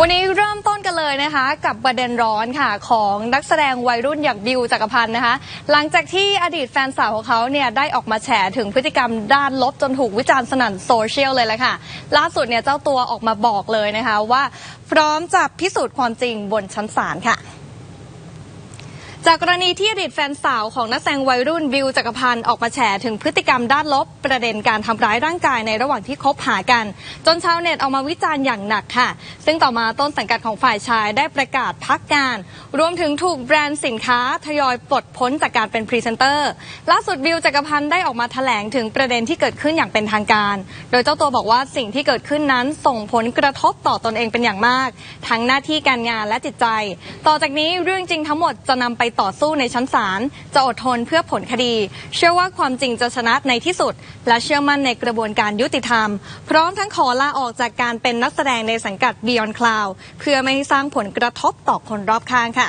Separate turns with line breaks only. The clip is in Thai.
วันนี้เริ่มต้นกันเลยนะคะ กับประเด็นร้อนค่ะของนักแสดงวัยรุ่นอย่างบิวจักรพันธ์นะคะ หลังจากที่อดีตแฟนสาวของเขาเนี่ยได้ออกมาแฉถึงพฤติกรรมด้านลบจนถูกวิจารณ์สนั่นโซเชียลเลยแหละค่ะ ล่าสุดเนี่ยเจ้าตัวออกมาบอกเลยนะคะว่า พร้อมจะพิสูจน์ความจริงบนชั้นศาลค่ะ จากกรณีที่อดีตแฟนสาวของนักแสดงวัยรุ่นบิวจักรพันธ์ออกมาแฉถึงพฤติกรรมด้านลบ ประเด็นการทำร้ายร่างกายในระหว่างที่คบหากัน จนชาวเน็ตออกมาวิจารณ์อย่างหนักค่ะ ซึ่งต่อมาต้นสังกัดของฝ่ายชายได้ประกาศพักงาน รวมถึงถูกแบรนด์สินค้าทยอยปลดพ้นจากการเป็นพรีเซนเตอร์ล่าสุดบิวจักรพันธ์ได้ออกมาแถลงถึงประเด็นที่เกิดขึ้นอย่างเป็นทางการ โดยเจ้าตัวบอกว่าสิ่งที่เกิดขึ้นนั้นส่งผลกระทบต่อตนเองเป็นอย่างมาก ทั้งหน้าที่การงานและจิตใจ ต่อจากนี้เรื่องจริงทั้งหมดจะนำไปต่อสู้ในชั้นศาลจะอดทนเพื่อผลคดี เชื่อว่าความจริงจะชนะในที่สุด และเชื่อมั่นในกระบวนการยุติธรรม พร้อมทั้งขอลาออกจากการเป็นนักแสดงในสังกัด Beyond Cloud เพื่อไม่ให้สร้างผลกระทบต่อคนรอบข้างค่ะ